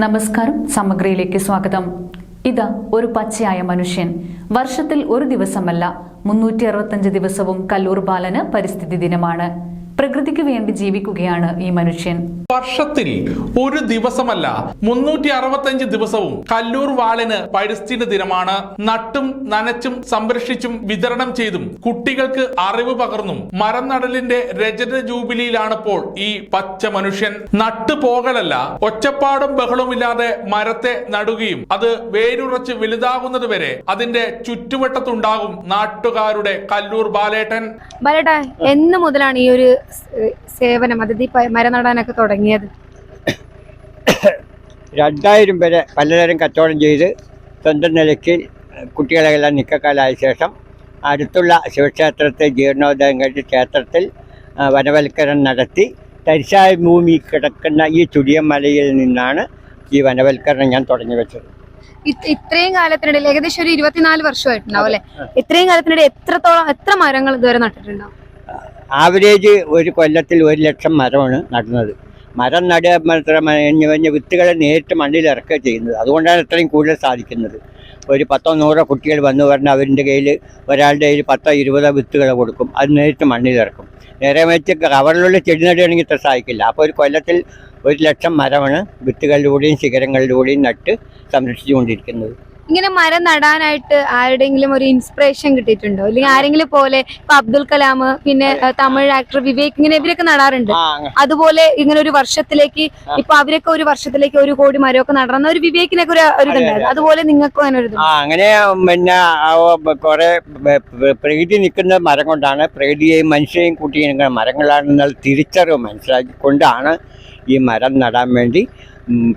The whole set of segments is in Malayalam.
നമസ്കാരം സമഗ്രയിലേക്ക് സ്വാഗതം. ഇതാ ഒരു പച്ചയായ മനുഷ്യൻ. വർഷത്തിൽ ഒരു ദിവസമല്ല മുന്നൂറ്റി അറുപത്തഞ്ച് ദിവസവും കല്ലൂർ ബാലന് പരിസ്ഥിതി ദിനമാണ്. പ്രകൃതിക്ക് വേണ്ടി ജീവിക്കുകയാണ് ഈ മനുഷ്യൻ. വർഷത്തിൽ ഒരു ദിവസമല്ല മുന്നൂറ്റി അറുപത്തഞ്ച് ദിവസവും കല്ലൂർ വാളിന് പരിസ്ഥിതി ദിനമാണ്. നട്ടും നനച്ചും സംരക്ഷിച്ചും വിതരണം ചെയ്തും കുട്ടികൾക്ക് അറിവ് പകർന്നും മരം നടലിന്റെ രജത ജൂബിലിയിലാണിപ്പോൾ ഈ പച്ച മനുഷ്യൻ. നട്ടു പോകലല്ല ഒച്ചപ്പാടും ബഹളവുമില്ലാതെ മരത്തെ നടുകയും അത് വേരുറച്ച് വലുതാകുന്നത് വരെ അതിന്റെ ചുറ്റുവട്ടത്തുണ്ടാകും നാട്ടുകാരുടെ കല്ലൂർ ബാലേട്ടൻ. ബാലേട്ടാ എന്ന് മുതലാണ് ഈ ഒരു സേവനം പ- മരം നടാനൊക്കെ തുടങ്ങിയത് രണ്ടായിരം വരെ പലതരം കച്ചവടം ചെയ്ത് സ്വന്തം നിലയ്ക്ക് കുട്ടികളെല്ലാം നിക്കക്കാലായ ശേഷം അടുത്തുള്ള ശിവക്ഷേത്രത്തെ ജീർണോദയം കഴിച്ച് ക്ഷേത്രത്തിൽ വനവൽക്കരണം നടത്തി. തരിശായ ഭൂമി കിടക്കുന്ന ഈ ചുടിയമ്മലയിൽ നിന്നാണ് ഈ വനവൽക്കരണം ഞാൻ തുടങ്ങി വെച്ചത്. ഇത് ഇത്രയും കാലത്തിനിടയിൽ ഏകദേശം ഒരു ഇരുപത്തിനാല് വർഷമായിട്ടുണ്ടാവും അല്ലെ? ഇത്രയും കാലത്തിനിടെ എത്രത്തോളം എത്ര മരങ്ങൾ ഇതുവരെ നട്ടിട്ടുണ്ടാവും? ആവറേജ് ഒരു കൊല്ലത്തിൽ ഒരു ലക്ഷം മരമാണ് നടുന്നത്. മരം നടുക മാത്രമല്ല കഴിഞ്ഞ കഴിഞ്ഞ വിത്തുകളെ നേരിട്ട് മണ്ണിൽ ഇറക്കുക ചെയ്യുന്നത്. അതുകൊണ്ടാണ് ഇത്രയും കൂടുതൽ സാധിക്കുന്നത്. ഒരു പത്തോ നൂറോ കുട്ടികൾ വന്നു പറഞ്ഞാൽ അവരിന്റെ കയ്യിൽ ഒരാളുടെ കയ്യിൽ പത്തോ ഇരുപതോ വിത്തുകൾ കൊടുക്കും. അത് നേരിട്ട് മണ്ണിൽ ഇറക്കും. നേരെ വെച്ച് കവറിലുള്ള ചെടി നടുകയാണെങ്കിൽ ഇത്ര സാധിക്കില്ല അപ്പോൾ ഒരു കൊല്ലത്തിൽ ഒരു ലക്ഷം മരമാണ് വിത്തുകളിലൂടെയും ശിഖരങ്ങളിലൂടെയും നട്ട് സംരക്ഷിച്ചുകൊണ്ടിരിക്കുന്നത്. ഇങ്ങനെ മരം നടാനായിട്ട് ആരുടെങ്കിലും ഒരു ഇൻസ്പിറേഷൻ കിട്ടിയിട്ടുണ്ടോ? അല്ലെങ്കിൽ ആരെങ്കിലും പോലെ ഇപ്പൊ അബ്ദുൽ കലാം പിന്നെ തമിഴ് ആക്ടർ വിവേക് ഇങ്ങനെ ഇവരൊക്കെ നടാറുണ്ട്. അതുപോലെ ഇങ്ങനെ ഒരു വർഷത്തിലേക്ക് ഇപ്പൊ അവരൊക്കെ ഒരു വർഷത്തിലേക്ക് ഒരു കോടി മരമൊക്കെ നടന്ന ഒരു വിവേകിനൊക്കെ ഒരു ഒരു ഇതുണ്ടായിരുന്നു. അതുപോലെ നിങ്ങൾക്കും അങ്ങനെ ഒരു അങ്ങനെ പിന്നെ കുറെ പ്രകൃതി നിൽക്കുന്ന മരം കൊണ്ടാണ് പ്രകൃതിയെയും മനുഷ്യരെയും കൂട്ടി നിൽക്കുന്ന മരങ്ങളാണെന്നുള്ള തിരിച്ചറിവ് മനസ്സിലാക്കിക്കൊണ്ടാണ് ഈ മരം നടാൻ വേണ്ടി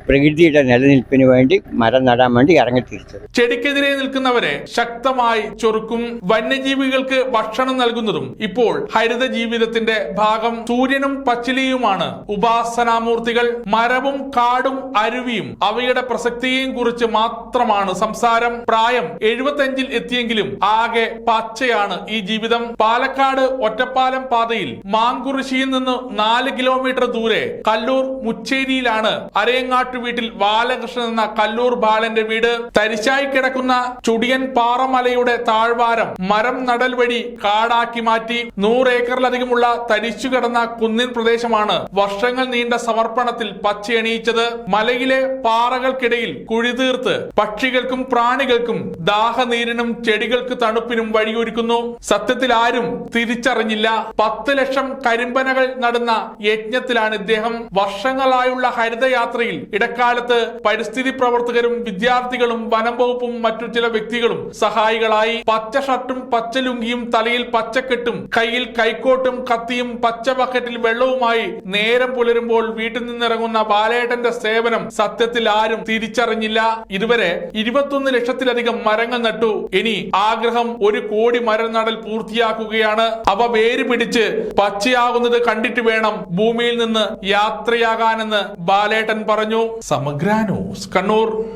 പ്രകൃതിയുടെ നിലനിൽപ്പിന് വേണ്ടി മരം നടാൻ വേണ്ടി ഇറങ്ങിത്തിരിച്ചത് ചെടിക്കെതിരെ നിൽക്കുന്നവരെ ശക്തമായി ചൊറുക്കും വന്യജീവികൾക്ക് ഭക്ഷണം നൽകുന്നതും ഇപ്പോൾ ഹരിത ജീവിതത്തിന്റെ ഭാഗം സൂര്യനും പച്ചിലിയുമാണ്. ഉപാസനാമൂർത്തികൾ മരവും കാടും അരുവിയും അവയുടെ പ്രസക്തിയെയും കുറിച്ച് മാത്രമാണ് സംസാരം. പ്രായം എഴുപത്തഞ്ചിൽ എത്തിയെങ്കിലും ആകെ പച്ചയാണ് ഈ ജീവിതം. പാലക്കാട് ഒറ്റപ്പാലം പാതയിൽ മാങ്കുറിശിയിൽ നിന്ന് നാല് കിലോമീറ്റർ ദൂരെ കല്ലൂർ മുച്ചേരിയിലാണ് അരയങ്ങാട്ടു വീട്ടിൽ ബാലകൃഷ്ണൻ എന്ന കല്ലൂർ ബാലന്റെ വീട് തരിശായി കിടക്കുന്ന ചുടിയൻ പാറമലയുടെ താഴ്വാരം മരം നടൽ വഴി കാടാക്കി മാറ്റി നൂറേക്കറിലധികമുള്ള തരിച്ചു കിടന്ന കുന്നിൻ പ്രദേശമാണ് വർഷങ്ങൾ നീണ്ട സമർപ്പണത്തിൽ പച്ചയണിയിച്ചത് മലയിലെ പാറകൾക്കിടയിൽ കുഴിതീർത്ത് പക്ഷികൾക്കും പ്രാണികൾക്കും ദാഹനീരിനും ചെടികൾക്ക് തണുപ്പിനും വഴിയൊരുക്കുന്നു. സത്യത്തിൽ ആരും തിരിച്ചറിഞ്ഞില്ല. പത്ത് ലക്ഷം കരിമ്പനകൾ നടന്ന യജ്ഞത്തിലാണ് ഇദ്ദേഹം. വർഷങ്ങളായുള്ള ഹരിതയാത്രയിൽ ഇടക്കാലത്ത് പരിസ്ഥിതി പ്രവർത്തകരും വിദ്യാർത്ഥികളും വനം വകുപ്പും മറ്റു ചില വ്യക്തികളും സഹായികളായി പച്ച ഷർട്ടും പച്ച ലുങ്കിയും തലയിൽ പച്ചക്കെട്ടും കയ്യിൽ കൈക്കോട്ടും കത്തിയും പച്ച ബക്കറ്റിൽ വെള്ളവുമായി നേരം പുലരുമ്പോൾ വീട്ടിൽ നിന്നിറങ്ങുന്ന ബാലേട്ടന്റെ സേവനം സത്യത്തിൽ ആരും തിരിച്ചറിഞ്ഞില്ല. ഇതുവരെ ഇരുപത്തൊന്ന് ലക്ഷത്തിലധികം മരങ്ങൾ നട്ടു. ഇനി ആഗ്രഹം ഒരു കോടി മരം നടൽ പൂർത്തിയാക്കുകയാണ്. അവ വേര് പിടിച്ച് പച്ചയാകുന്നത് കണ്ടിട്ട് വേണം ഭൂമിയിൽ നിന്ന് യാത്രയാകാനെന്ന് ബാലേട്ടൻ പറഞ്ഞു സമഗ്ര ന്യൂസ് കണ്ണൂർ.